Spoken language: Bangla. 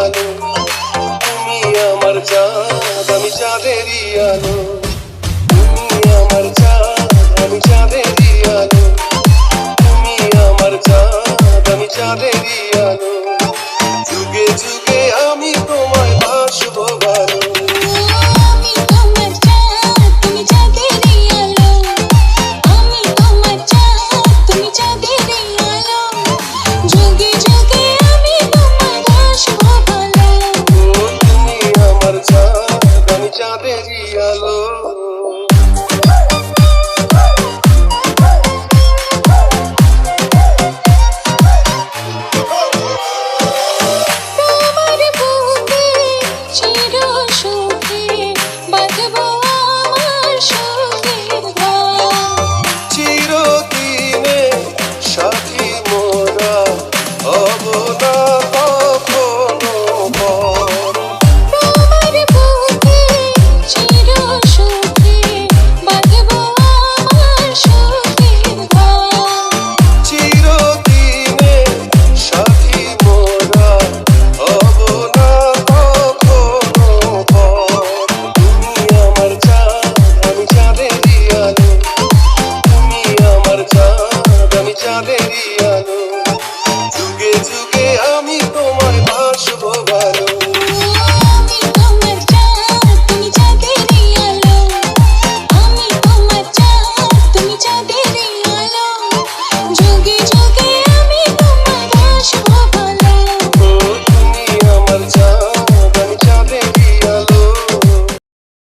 আলো, তুমি আমার চাঁদ, আমি চাঁদেরই আলো। তুমি আমার চাঁদ, আমি চাঁদেরই তুমি আমার চাঁদ, আমি চাঁদেরই আলো। saberia. চাঁদেরই আলো যুগে যুগে আমি